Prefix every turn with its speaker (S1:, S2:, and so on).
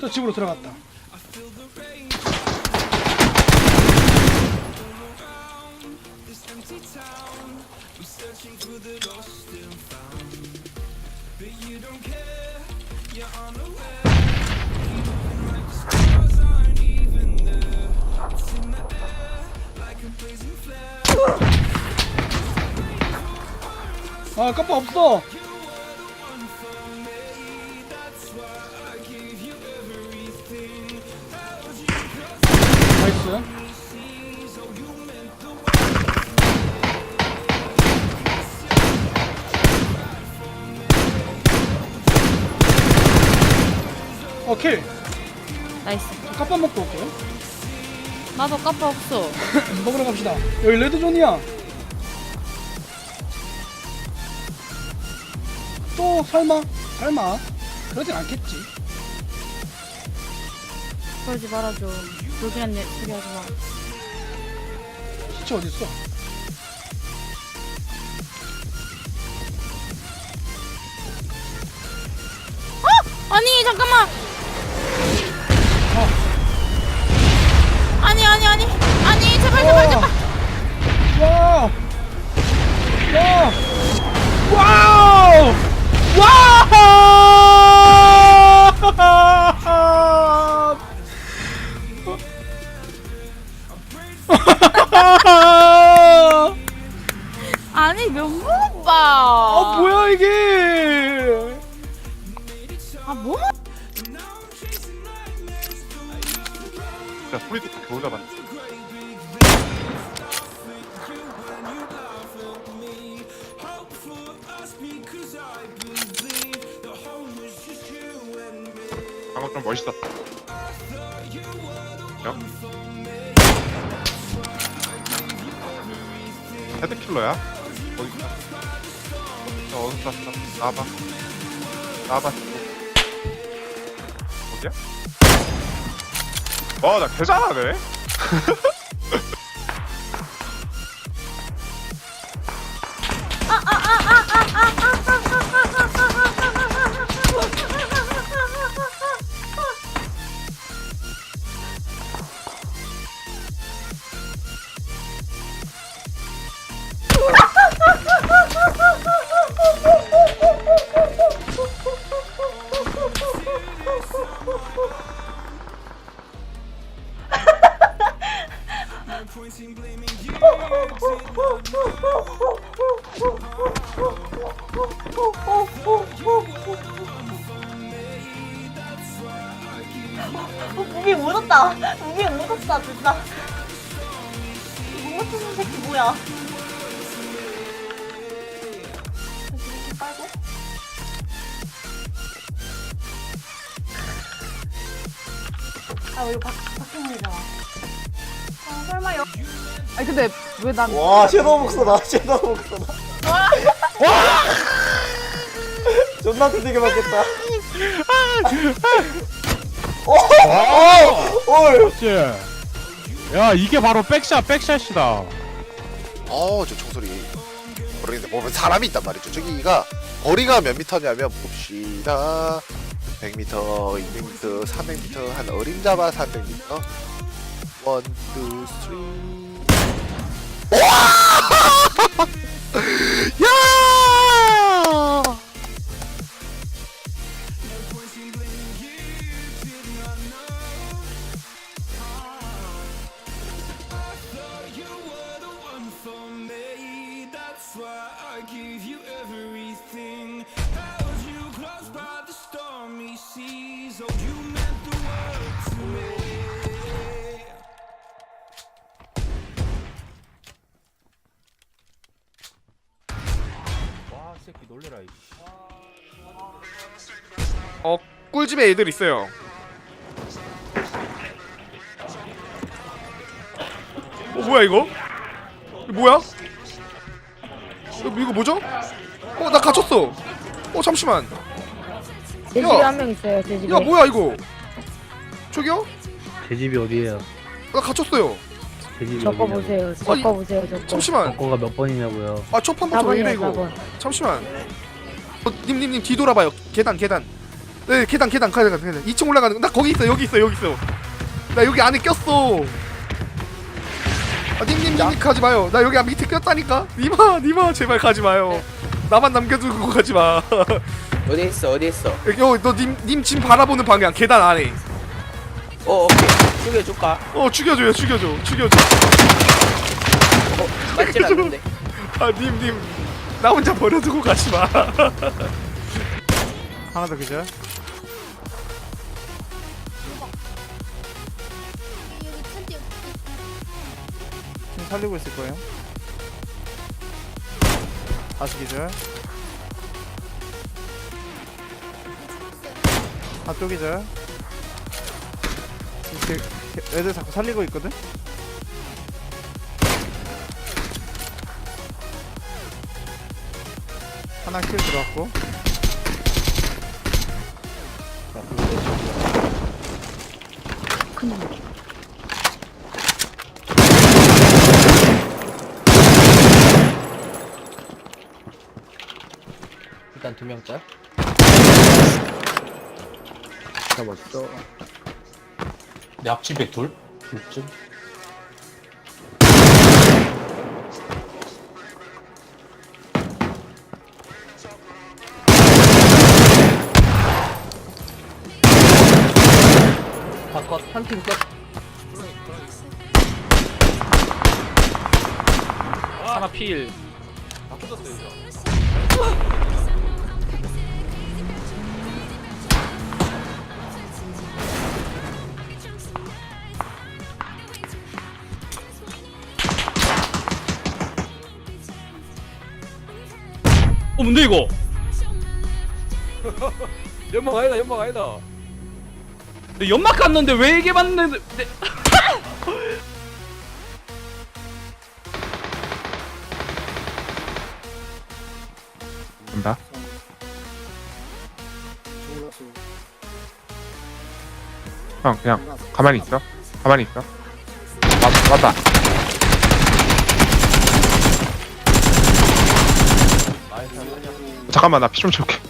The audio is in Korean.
S1: 저 집으로 들어갔다. 아, 깜빡 없어. 어, 킬.
S2: 나이스.
S1: 깜빡 먹고 올게요.
S2: 나도 까빠 없어.
S1: 먹으러 갑시다. 여기 레드존이야. 또 설마? 설마? 그러진 않겠지.
S2: 그러지 말아줘. 요기한 내 소리 하지 마.
S1: 시체 어딨어?
S2: 아니 잠깐만. 아니 아니 아니 제발 제발 제발.
S3: 방금 좀 멋있었다 야? 헤드킬러야? 어디 있다 야 어디 있다 나와봐 나와봐 어디야? 와 나 개잘하네
S4: 어, 무기 묻었다. 무기 묻었다, 진짜. 못 맞추는 새끼 뭐야? 이렇게? 아, 이거 박, 박형이잖아. 아.
S2: 아니 근데 왜 난?
S5: 와 섀도우 목소다 섀도우 와 존나 드디게 맞겠다 어어어
S6: 그렇지. 야 이게 바로 백샷 백샷이다.
S7: 어, 저 총소리. 모르겠는데 보면 사람이 있단 말이죠. 저기가 거리가 몇 미터냐면 봅시다. 100m, 200m, 300m, 한 어림잡아 300m. 원, 투, 쓰리. 와! 야!
S6: 놀래라 이.
S3: 어 꿀집에 애들 있어요 어 뭐야 이거? 이거 뭐야? 이거, 이거 뭐죠? 어 나 갇혔어 어 잠시만
S2: 제
S3: 야.
S2: 집에 한명 있어요. 제 집에.
S3: 야 뭐야 이거 저기요?
S8: 제 집이 어디예요?
S3: 나 갇혔어요
S8: 제 집이
S2: 저거. 보세요.
S3: 이-
S2: 저거 보세요. 저거.
S3: 잠시만
S8: 거가 몇 번이냐고요?
S3: 아 첫 판부터 왜 이래
S2: 4번이에요.
S3: 이거
S2: 4번.
S3: 잠시만 어, 님님님 뒤돌아봐요 계단 계단 네 계단 계단 계단 계단 2층 올라가는 거. 나 거기 있어 여기 있어 여기 있어 나 여기 안에 꼈어 아 님님 님님 가지 마요 나 여기 밑에 꼈다니까 니마 니마 제발 가지 마요 나만 남겨두고 가지 마
S9: 어디 있어 어디 있어
S3: 여기 어, 너님님 지금 바라보는 방향 계단 안에
S9: 어 오케이 죽여줄까?
S3: 어 죽여줘요 죽여줘 죽여줘.
S9: 어 맞질 않는데.
S3: 아님님 나 혼자 버려두고 가지 마.
S6: 하나 더 기절. 지금 살리고 있을 거예요. 다시 기절. 아또 기절. 이렇게 이렇게 애들 자꾸 살리고 있거든? 하나 킬 들어왔고.
S9: 일단 두 명짜
S8: 잡았어.
S10: 내 앞집에 둘? 둘쯤?
S9: 다컷 한팀 끝.
S6: 하나 필 뭔데 이거?
S10: 연막 아니다 연막 아니다.
S6: 내 연막 갔는데 왜 이게 맞는데? 내... 온다. 형 그냥 가만히 있어. 가만히 있어. 맞, 맞다 잠깐만 나 피 좀 채울게